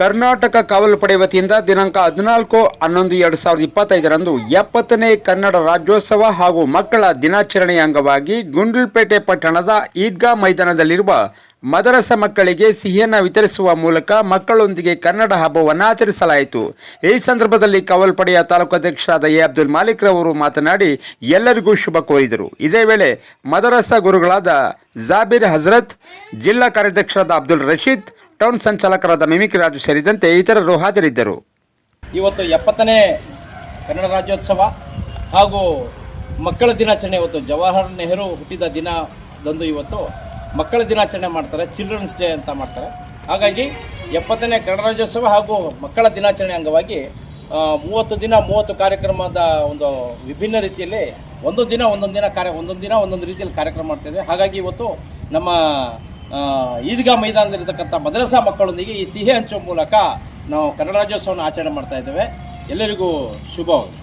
ಕರ್ನಾಟಕ ಕಾವಲು ಪಡೆ ವತಿಯಿಂದ ದಿನಾಂಕ ಹದಿನಾಲ್ಕು ಹನ್ನೊಂದು ಎರಡು ಸಾವಿರದ ಇಪ್ಪತ್ತೈದರಂದು ಎಪ್ಪತ್ತನೇ ಕನ್ನಡ ರಾಜ್ಯೋತ್ಸವ ಹಾಗೂ ಮಕ್ಕಳ ದಿನಾಚರಣೆಯ ಅಂಗವಾಗಿ ಗುಂಡ್ಲುಪೇಟೆ ಪಟ್ಟಣದ ಈದ್ಗಾ ಮೈದಾನದಲ್ಲಿರುವ ಮದರಸ ಮಕ್ಕಳಿಗೆ ಸಿಹಿಯನ್ನು ವಿತರಿಸುವ ಮೂಲಕ ಮಕ್ಕಳೊಂದಿಗೆ ಕನ್ನಡ ಹಬ್ಬವನ್ನು ಆಚರಿಸಲಾಯಿತು. ಈ ಸಂದರ್ಭದಲ್ಲಿ ಕಾವಲು ಪಡೆಯ ತಾಲೂಕು ಅಧ್ಯಕ್ಷರಾದ ಎ. ಅಬ್ದುಲ್ ಮಾಲಿಕ್ ರವರು ಮಾತನಾಡಿ, ಎಲ್ಲರಿಗೂ ಶುಭ ಕೋರಿದರು. ಇದೇ ವೇಳೆ ಮದರಸ ಗುರುಗಳಾದ ಜಾಬೀರ್ ಹಜರತ್, ಜಿಲ್ಲಾ ಕಾರ್ಯಾಧ್ಯಕ್ಷರಾದ ಅಬ್ದುಲ್ ರಶೀದ್ ಟೌನ್ ಸಂಚಾಲಕರಾದ ಮಿಮಿಕ್ ರಾಜು ಸೇರಿದಂತೆ ಇತರರು ಹಾಜರಿದ್ದರು. ಇವತ್ತು ಎಪ್ಪತ್ತನೇ ಕನ್ನಡ ರಾಜ್ಯೋತ್ಸವ ಹಾಗೂ ಮಕ್ಕಳ ದಿನಾಚರಣೆ ಇವತ್ತು ಜವಾಹರ್ ನೆಹರು ಹುಟ್ಟಿದ ದಿನದಂದು ಇವತ್ತು ಮಕ್ಕಳ ದಿನಾಚರಣೆ ಮಾಡ್ತಾರೆ, ಚಿಲ್ಡ್ರನ್ಸ್ ಡೇ ಅಂತ ಮಾಡ್ತಾರೆ. ಹಾಗಾಗಿ ಎಪ್ಪತ್ತನೇ ಕನ್ನಡ ರಾಜ್ಯೋತ್ಸವ ಹಾಗೂ ಮಕ್ಕಳ ದಿನಾಚರಣೆ ಅಂಗವಾಗಿ ಮೂವತ್ತು ದಿನ, ಮೂವತ್ತು ಕಾರ್ಯಕ್ರಮದ ಒಂದು ವಿಭಿನ್ನ ರೀತಿಯಲ್ಲಿ ಒಂದು ದಿನ, ಒಂದೊಂದು ದಿನ ಕಾರ್ಯ, ಒಂದೊಂದು ದಿನ, ಒಂದೊಂದು ರೀತಿಯಲ್ಲಿ ಕಾರ್ಯಕ್ರಮ ಮಾಡ್ತಾಯಿದೆ ಹಾಗಾಗಿ ಇವತ್ತು ನಮ್ಮ ಈದ್ಗಾ ಮೈದಾನದಲ್ಲಿರ್ತಕ್ಕಂಥ ಮದ್ರಸಾ ಮಕ್ಕಳೊಂದಿಗೆ ಈ ಸಿಹಿ ಹಂಚುವ ಮೂಲಕ ನಾವು ಕನ್ನಡ ರಾಜ್ಯೋತ್ಸವವನ್ನು ಆಚರಣೆ ಮಾಡ್ತಾ ಇದ್ದೇವೆ. ಎಲ್ಲರಿಗೂ ಶುಭವಾಗಲಿ